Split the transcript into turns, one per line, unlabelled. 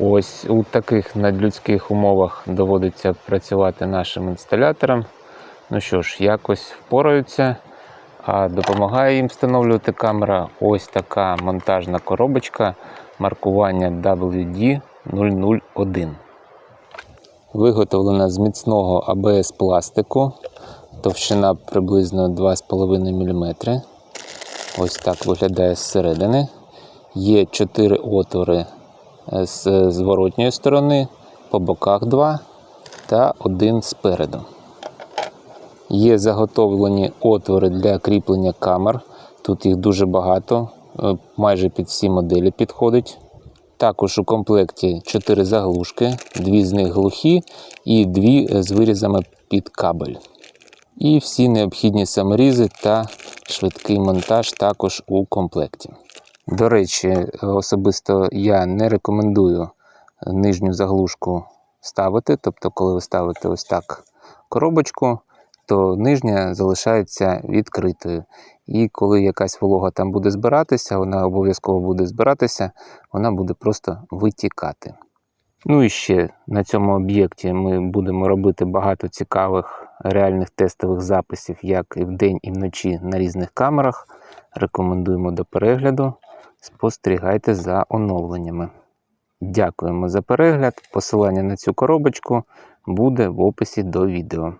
Ось у таких надлюдських умовах доводиться працювати нашим інсталяторам. Ну що ж, якось впораються, а допомагає їм встановлювати камера ось така монтажна коробочка маркування WD-001. Виготовлена з міцного АБС пластику, товщина приблизно 2,5 мм. Ось так виглядає зсередини. Є 4 отвори з зворотньої сторони, по боках 2 та один спереду. Є заготовлені отвори для кріплення камер. Тут їх дуже багато, е, майже під всі моделі підходить. Також у комплекті 4 заглушки, дві з них глухі і дві з вирізами під кабель. І всі необхідні саморізи та швидкий монтаж також у комплекті. До речі, особисто я не рекомендую нижню заглушку ставити. Тобто, коли ви ставите ось так коробочку, то нижня залишається відкритою. І коли якась волога там буде збиратися, вона обов'язково буде збиратися, вона буде просто витікати. Ну і ще на цьому об'єкті ми будемо робити багато цікавих реальних тестових записів, як і вдень, і вночі на різних камерах. Рекомендуємо до перегляду. Спостерігайте за оновленнями. Дякуємо за перегляд. Посилання на цю коробочку буде в описі до відео.